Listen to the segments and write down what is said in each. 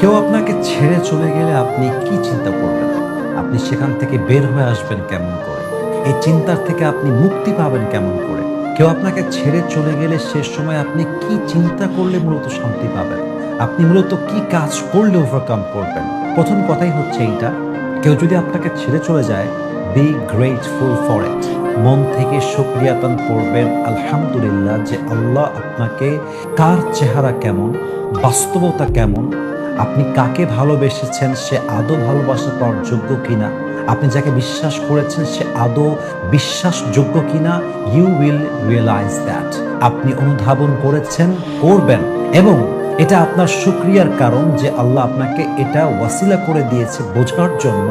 কেউ আপনাকে ছেড়ে চলে গেলে আপনি কি চিন্তা করবেন? আপনি সেখান থেকে বের হয়ে আসবেন কেমন করে? এই চিন্তার থেকে আপনি মুক্তি পাবেন কেমন করে? কেউ আপনাকে ছেড়ে চলে গেলে শেষ সময় আপনি কি চিন্তা করলে মূলত শান্তি পাবেন? আপনি মূলত কি কাজ করলে ওভারকাম করবেন? প্রথম কথাই হচ্ছে এইটা, কেউ যদি আপনাকে ছেড়ে চলে যায় বি গ্রেটফুল ফর ইট মন থেকে শুক্রিয়াতন করবেন, আলহামদুলিল্লাহ যে আল্লাহ আপনাকে কার চেহারা কেমন, বাস্তবতা কেমন আপনি কাকে ভালোবেসেছেন, সে আদৌ ভালোবাসা পাওয়ার যোগ্য কিনা? আপনি যাকে বিশ্বাস করেছেন, সে আদৌ বিশ্বাসযোগ্য কিনা? ইউ উইল রিয়েলাইজ দ্যাট আপনি অনুধাবন করেছেন, করবেন এবং এটা আপনার শুক্রিয়ার কারণ যে আল্লাহ আপনাকে এটা ওয়াসিলা করে দিয়েছে বোঝার জন্য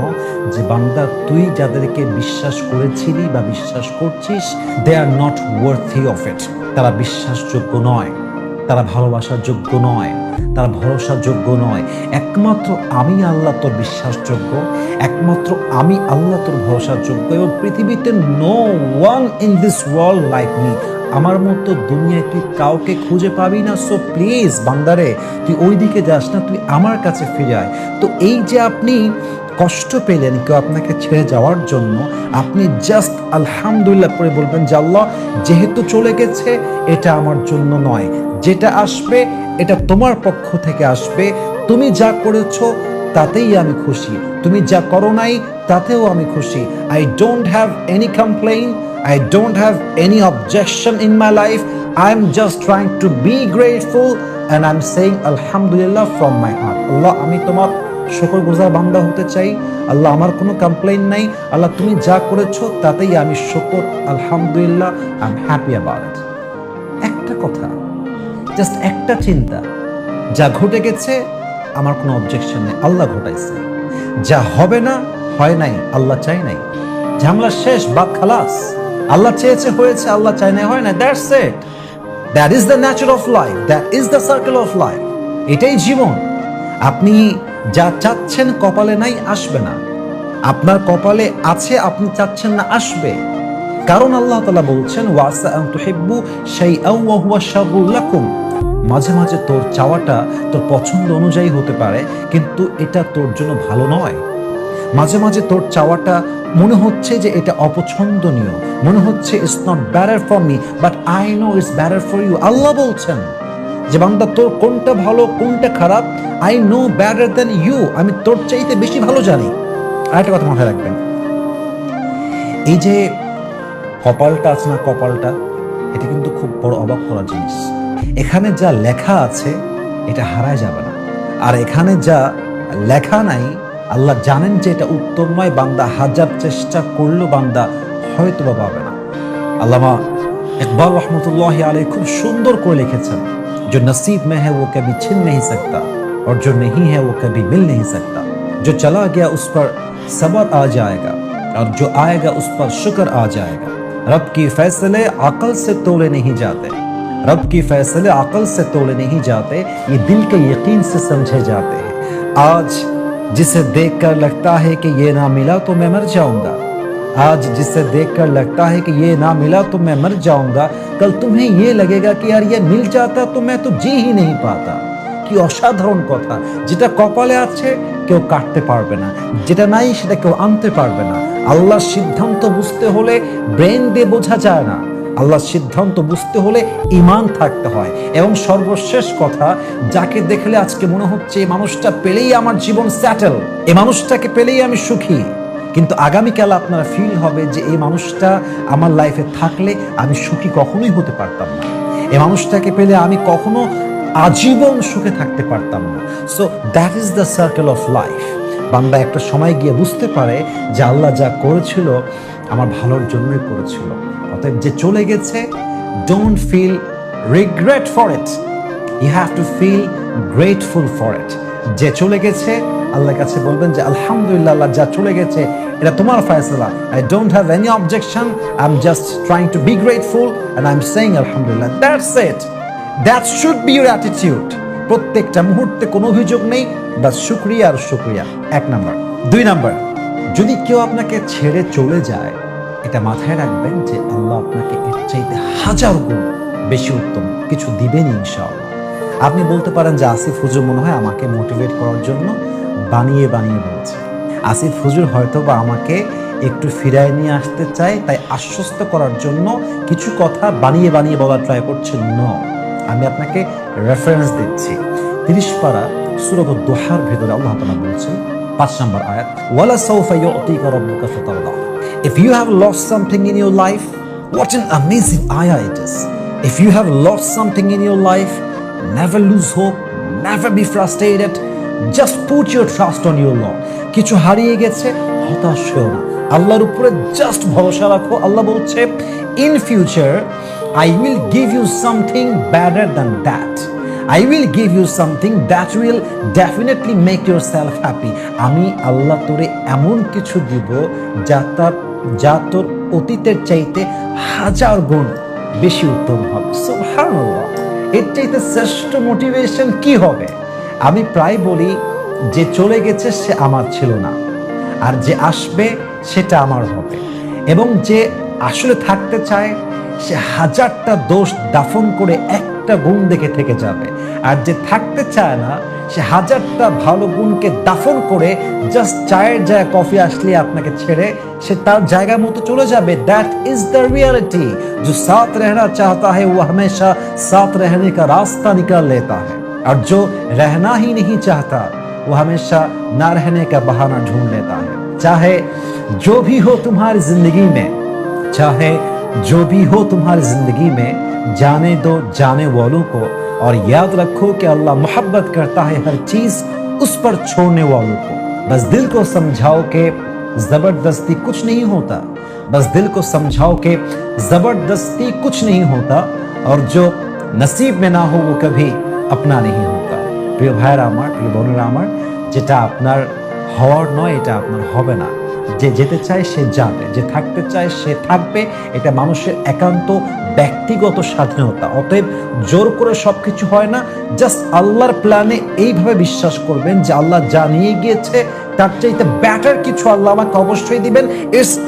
যে, বান্দা, তুই যাদেরকে বিশ্বাস করেছিলি বা বিশ্বাস করছিস they are not worthy of it তারা বিশ্বাসযোগ্য নয়। তারা ভালোবাসার যোগ্য নয়, তারা ভরসার যোগ্য নয়। একমাত্র আমি আল্লাহ তোর বিশ্বাসযোগ্য, একমাত্র আমি আল্লাহ তোর ভরসার যোগ্য এবং পৃথিবীতে no one in this world like me আমার মতো দুনিয়ায় তুই কাউকে খুঁজে পাবি না সো প্লিজ বান্দারে, তুই ওই দিকে যাস না, তুই আমার কাছে ফিরে আয়। তো এই যে আপনি কষ্ট পেলেন কেউ আপনাকে ছেড়ে যাওয়ার জন্য, আপনি জাস্ট আলহামদুলিল্লাহ করে বলবেন যে আল্লাহ, যেহেতু চলে গেছে, এটা আমার জন্য নয়। যেটা আসবে, এটা তোমার পক্ষ থেকে আসবে। তুমি যা করেছ, তাতেই আমি খুশি। তুমি যা করো নাই, তাতেও আমি খুশি। I don't have any complain I don't have any my life I am just trying to be grateful and I am saying আলহামদুলিল্লাহ ফ্রম মাই হার্ট আল্লাহ, আমি তোমার শুকর গুজার বান্দা হতে চাই। আল্লাহ, আমার কোনো কমপ্লেইন নাই। আল্লাহ, তুমি যা করেছ তাতেই আমি শুকর। আলহামদুলিল্লাহ আই এম হ্যাপি অ্যাবাউট একটা কথা জাস্ট একটা চিন্তা। যা ঘটে গেছে, আমার কোনো অবজেকশন নেই। আল্লাহ ঘটাইছে। যা হবে না, হয় নাই। আল্লাহ চাই নাই। ঝামেলা শেষ বাদ খালাস। আল্লাহ চেয়েছে, হয়েছে, আল্লাহ চাই নাই, হয় না that's it that is the nature of life that is the circle of life এটাই জীবন। আপনি যা চাচ্ছেন কপালে নাই, আসবে না। আপনার কপালে আছে, আপনি চাচ্ছেন না, আসবে। কারণ আল্লাহ তালা বলছেন, ওয়াসা তুহিব্বু শাররুল লাকুম। মাঝে মাঝে তোর চাওয়াটা তোর পছন্দ অনুযায়ী হতে পারে, কিন্তু এটা তোর জন্য ভালো নয়। মাঝে মাঝে তোর চাওয়াটা মনে হচ্ছে যে এটা অপছন্দনীয়। মনে হচ্ছে it's not better for me but I know it's better for you আল্লাহ বলছেন যে, বান্দা, তোর কোনটা ভালো, কোনটা খারাপ? I know better than you আমি তোর চাইতে বেশি ভালো জানি। আর একটা কথা মাথায় রাখবেন। এই যে কপালটা আছে না কপালটা, এটা কিন্তু খুব বড় অবাক করার জিনিস। এখানে যা লেখা আছে, এটা হারায় যাবে না। আর এখানে যা লেখা নাই আল্লাহ জানেন যে এটা উত্তম নয় বান্দা হাজার চেষ্টা করলেও বান্দা হয়তো বা পাবে না আল্লামা ইকবাল রহমতুল্লাহ আলী খুব সুন্দর করে লিখেছেন जो नसीब में है वो कभी छिन नहीं सकता और जो नहीं है वो कभी मिल नहीं सकता जो चला गया उस पर सबर आ जाएगा और जो आएगा उस पर शुक्र आ जाएगा रब की फैसले अकल से तोले नहीं जाते रब की फैसले अकल से तोले नहीं जाते ये दिल के यकीन से समझे जाते हैं आज जिसे देखकर लगता है कि ये ना मिला तो मैं मर जाऊंगा आज जिसे देखकर लगता है कि ये ना मिला तो मैं मर जाऊंगा कल तुम्हें ये लगेगा कि यार ये मिल जाता तो मैं तो जी ही नहीं पाता কি অসাধারণ কথা যেটা কপালে আছে কেউ কাটতে পারবে না যেটা নাই সেটা কেউ আনতে পারবে না আল্লাহর সিদ্ধান্ত বুঝতে হলে ব্রেন দিয়ে বোঝা যায় না আল্লাহর সিদ্ধান্ত বুঝতে হলে ইমান থাকতে হয়। এবং সর্বশেষ কথা, যাকে দেখলে আজকে মনে হচ্ছে এই মানুষটা পেলেই আমার জীবন স্যাটেল এ মানুষটাকে পেলেই আমি সুখী। কিন্তু আগামীকাল আপনারা ফিল হবে যে এই মানুষটা আমার লাইফে থাকলে আমি সুখী কখনোই হতে পারতাম না। এই মানুষটাকে পেলে আমি কখনো আজীবন সুখে থাকতে পারতাম না। So that is the circle of life বান্দা একটা সময় গিয়ে বুঝতে পারে যে আল্লাহ যা করেছিল, আমার ভালোর জন্যই করেছিল। অতএব যে চলে গেছে don't feel regret for it you have to feel grateful for it যে চলে গেছে, আল্লাহর কাছে বলবেন যে, আলহামদুলিল্লাহ যা চলে গেছে, এটা তোমার ফয়সলা। I don't have any objection I am just trying to be grateful and I am saying আলহামদুলিল্লাহ that's it that should be your attitude প্রত্যেকটা মুহূর্তে কোনো অভিযোগ নেই, বাস শুক্রিয়া আর শুক্রিয়া। এক নাম্বার। দুই নাম্বার, যদি কেউ আপনাকে ছেড়ে চলে যায় এটা মাথায় রাখবেন যে আল্লাহ আপনাকে এর চাইতে হাজার গুণ বেশি উত্তম কিছু দিবেন ইনশাআল্লাহ। আপনি বলতে পারেন যে আসিফ হুজুর মনে হয় আমাকে মোটিভেট করার জন্য বানিয়ে বানিয়ে বলছে। আসিফ হুজুর হয়তো বা আমাকে একটু ফিরায় নিয়ে আসতে চায়, তাই আশ্বস্ত করার জন্য কিছু কথা বানিয়ে বানিয়ে বলার ট্রাই করছে। ন, আমি আপনাকে রেফারেন্স দিচ্ছি। তিরিশ পারা সুরত দোহার ভেতরে আল্লাহ তাআলা বলছেন পাঁচ নম্বর আয়াত, ওয়ালা সাউফা ইউতিকা রাব্বুকা ফাতারদা if you have lost something in your life what an amazing আয়া it is if you have lost something in your life never lose hope never be frustrated just put your trust on your lord কিছু হারিয়ে গেছে, হতাশ হও না। আল্লাহর উপরে just ভরসা রাখো। আল্লাহ বলছে in future I will give you something better than that I will give you something that will definitely make yourself happy আমি আল্লাহ তোরে এমন কিছু দিব যা যা তোর অতীতের চাইতে হাজার গুণ বেশি উত্তম হবে। সুবহানাল্লাহ। এর চাইতে শ্রেষ্ঠ মোটিভেশন কি হবে? আমি প্রায় বলি, যে চলে গেছে সে আমার ছিল না, আর যে আসবে সেটা আমার হবে। এবং যে আসলে থাকতে চায়, সে হাজারটা দোষ দাফন করে একটা গুণ দেখে থেকে যাবে আর যে থাকতে চায় না সে হাজারটা ভালো গুণকে দাফন করে জাস্ট চায়ের জায়গায় কফি আসলে আপনাকে ছেড়ে সে তার জায়গা মতো চলে যাবে দ্যাট ইজ দ্য रियलिटी जो साथ रहना चाहता है वो हमेशा साथ रहने का रास्ता निकाल लेता है और जो रहना ही नहीं चाहता वो हमेशा ना रहने का बहाना ढूंढ लेता है चाहे जो भी हो तुम्हारी जिंदगी में चाहे जो भी हो तुम्हारी जिंदगी में जाने दो जाने वालों को और याद रखो कि अल्लाह मोहब्बत करता है हर चीज उस पर छोड़ने वालों को बस दिल को समझाओ कि जबरदस्ती कुछ नहीं होता बस दिल को समझाओ कि जबरदस्ती कुछ नहीं होता और जो नसीब में ना हो वो कभी अपना नहीं होता প্রিয় ভাইয়েরা আমার প্রিয় বোনেরা আমার যেটা আপনার হওয়ার নয়, এটা আপনার হবে না। যে যেতে চায়, সে যাবে। যে থাকতে চায়, সে থাকবে। এটা মানুষের একান্ত ব্যক্তিগত স্বাধীনতা। অতএব জোর করে সব কিছু হয় না। জাস্ট আল্লাহর প্ল্যানে এইভাবে বিশ্বাস করবেন যে আল্লাহ যা নিয়ে গিয়েছে, তার চাইতে ব্যাটার কিছু আল্লাহ আমাকে অবশ্যই দিবেন। It's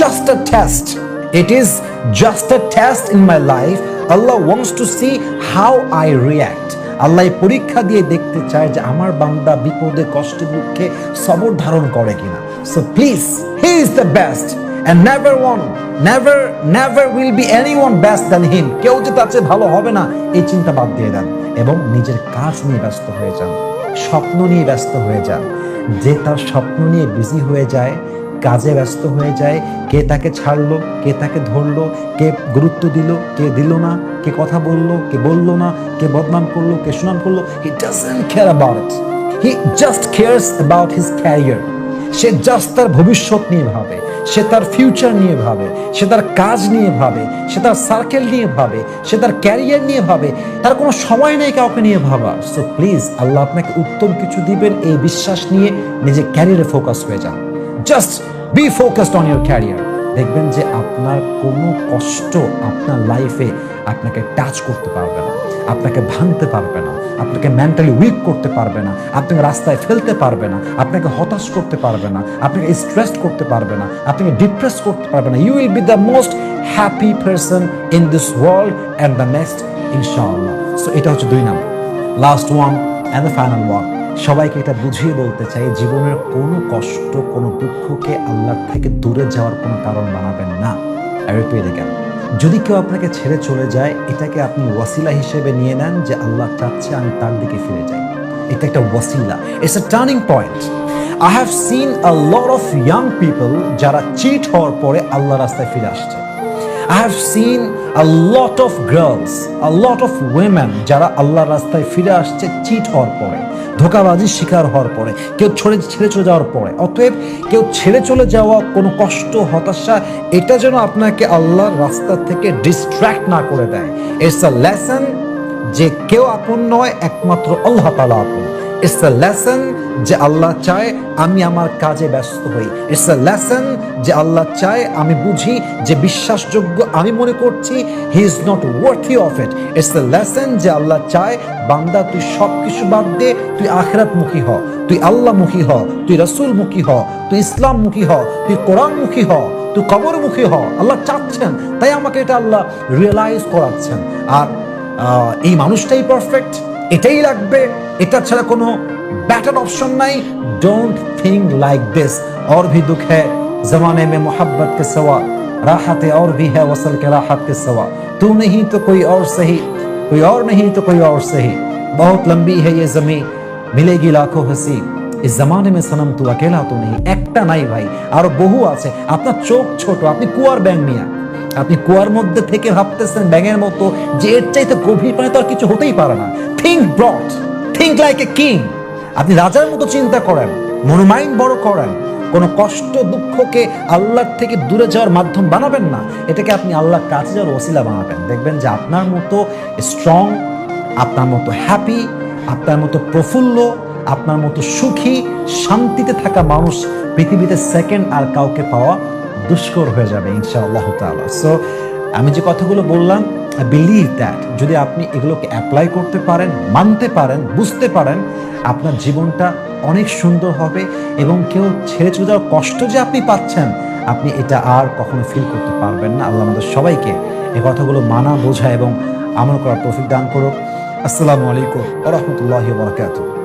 just a test it is just a test in my life Allah wants to see how I react আল্লাহ পরীক্ষা দিয়ে দেখতে চায় যে আমার বান্দা বিপদে, কষ্টে, দুঃখে সবর ধারণ করে কিনা। So please he is the best and never one never never will be any one best than him কেউ যে তার চেয়ে ভালো হবে না, এই চিন্তা বাদ দিয়ে দেন এবং নিজের কাজ নিয়ে ব্যস্ত হয়ে যান, স্বপ্ন নিয়ে ব্যস্ত হয়ে যান। যে তার স্বপ্ন নিয়ে বিজি হয়ে যায় কাজে ব্যস্ত হয়ে যায়। কে তাকে ছাড়লো, কে তাকে ধরলো, কে গুরুত্ব দিল, কে দিল না, কে কথা বলল, কে বলল না, কে বদনাম করল, কে সুনাম করল he doesn't care about he just cares about his career সে জাস্ট তার ভবিষ্যৎ নিয়ে ভাবে, সে তার ফিউচার নিয়ে ভাবে, সে তার কাজ নিয়ে ভাবে, সে তার সার্কেল নিয়ে ভাবে, সে তার ক্যারিয়ার নিয়ে ভাবে, তার কোনো সময় নেই কাউকে নিয়ে ভাবা সো প্লিজ আল্লাহ আপনাকে উত্তম কিছু দিবেন, এই বিশ্বাস নিয়ে নিজের ক্যারিয়ারে ফোকাস হয়ে যান। Just be focused on your career দেখবেন যে আপনার কোনো কষ্ট আপনার লাইফে আপনাকে টাচ করতে পারবে না, আপনাকে ভাঙতে পারবে না, আপনাকে মেন্টালি উইক করতে পারবে না, আপনাকে রাস্তায় ফেলতে পারবে না, আপনাকে হতাশ করতে পারবে না, আপনাকে স্ট্রেস করতে পারবে না, আপনাকে ডিপ্রেস করতে পারবে না। You will be the most happy person in this world and the next ইনশাআল্লাহ সো এটা হচ্ছে দুই number last one and the final one সবাইকে এটা বুঝিয়ে বলতে চাই, জীবনের কোনো কষ্ট, কোনো দুঃখকে আল্লাহর থেকে দূরে যাওয়ার কোনো কারণ বানাবেন না। যদি কেউ আপনাকে ছেড়ে চলে যায়, এটাকে আপনি ওয়াসিলা হিসেবে নিয়ে নেন যে আল্লাহ চাচ্ছে আমি তার দিকে ফিরে যাই। এটা একটা ওয়াসিলা। It's a turning point I have seen a lot of young people যারা চিট হওয়ার পরে আল্লাহ রাস্তায় ফিরে আসছে। I have seen a lot of girls, a lot of women যারা আল্লাহর রাস্তায় ফিরে আসছে চিট হওয়ার পরে ধোকাবাজির শিকার হওয়ার পরে কেউ ছেড়ে ছেড়ে চলে যাওয়ার পরে অতএব কেউ ছেড়ে চলে যাওয়া কোনো কষ্ট হতাশা এটা যেন আপনাকে আল্লাহর রাস্তা থেকে ডিস্ট্র্যাক্ট না করে দেয়। ইটস আ লেসন যে কেউ আপন নয় একমাত্র আল্লাহ তালা আপন। ইটস আ লেসন যে আল্লাহ চায় আমি আমার কাজে ব্যস্ত হই। ইটস আ লেসন যে আল্লাহ চায় আমি বুঝি যে বিশ্বাসযোগ্য আমি মনে করছি he is not worthy of it it's a lesson যে আল্লাহ চায়, বান্দা, তুই সব কিছু বাদ দে, তুই আখরাত মুখী হ। তুই আল্লাহ মুখী হ, তুই রসুল মুখী হ, তুই ইসলাম মুখী হ, তুই কোরআন মুখী হ, তুই কবরমুখী হ। আল্লাহ চাচ্ছেন, তাই আমাকে এটা আল্লাহ রিয়েলাইজ করাচ্ছেন। আর এই মানুষটাই পারফেক্ট এটাই লাগবে এটা ছাড়া কোনো বেটার অপশন নাই डोंट थिंक लाइक दिस और भी दुख है जमाने में मोहब्बत के सवा राहत और भी है वसल के राहत के सवा तू नहीं तो कोई और सही कोई और नहीं तो कोई और सही बहुत लंबी है ये जमीन मिलेगी लाखों हंसी इस जमाने में सनम तू अकेला तो नहीं একটা নাই ভাই আরো বহু আছে আপনার চোখ ছোট আপনি কুয়ার ব্যাং মিয়া আপনি কুয়ার মধ্যে থেকে ভাবতেছেন ব্যাঙের মতো যে এর চাইতে গভীর পানি তো আর কিছু হতেই পারে না। Think broad think like a king আপনি রাজার মতো চিন্তা করেন মনোমাইন্ড বড় করেন। কোনো কষ্ট, দুঃখকে আল্লাহর থেকে দূরে যাওয়ার মাধ্যম বানাবেন না। এটাকে আপনি আল্লাহর কাছে যাওয়ার ওসিলা বানাবেন। দেখবেন যে আপনার মতো স্ট্রং আপনার মতো হ্যাপি আপনার মতো প্রফুল্ল, আপনার মতো সুখী, শান্তিতে থাকা মানুষ পৃথিবীতে সেকেন্ড আর কাউকে পাওয়া দুষ্কর হয়ে যাবে, ইনশাআল্লাহ তাআলা। সো আমি যে কথাগুলো বললাম আই বিলিভ দ্যাট যদি আপনি এগুলোকে অ্যাপ্লাই করতে পারেন, মানতে পারেন, বুঝতে পারেন, আপনার জীবনটা অনেক সুন্দর হবে এবং কেউ ছেড়ে চলে যাওয়ার কষ্ট যে আপনি পাচ্ছেন, আপনি এটা আর কখনো ফিল করতে পারবেন না। আল্লাহ আমাদের সবাইকে এই কথাগুলো মানা বোঝা এবং আমল করার তৌফিক দান করুক। আসসালামু আলাইকুম রহমতুল্লাহ বরকাতুহ।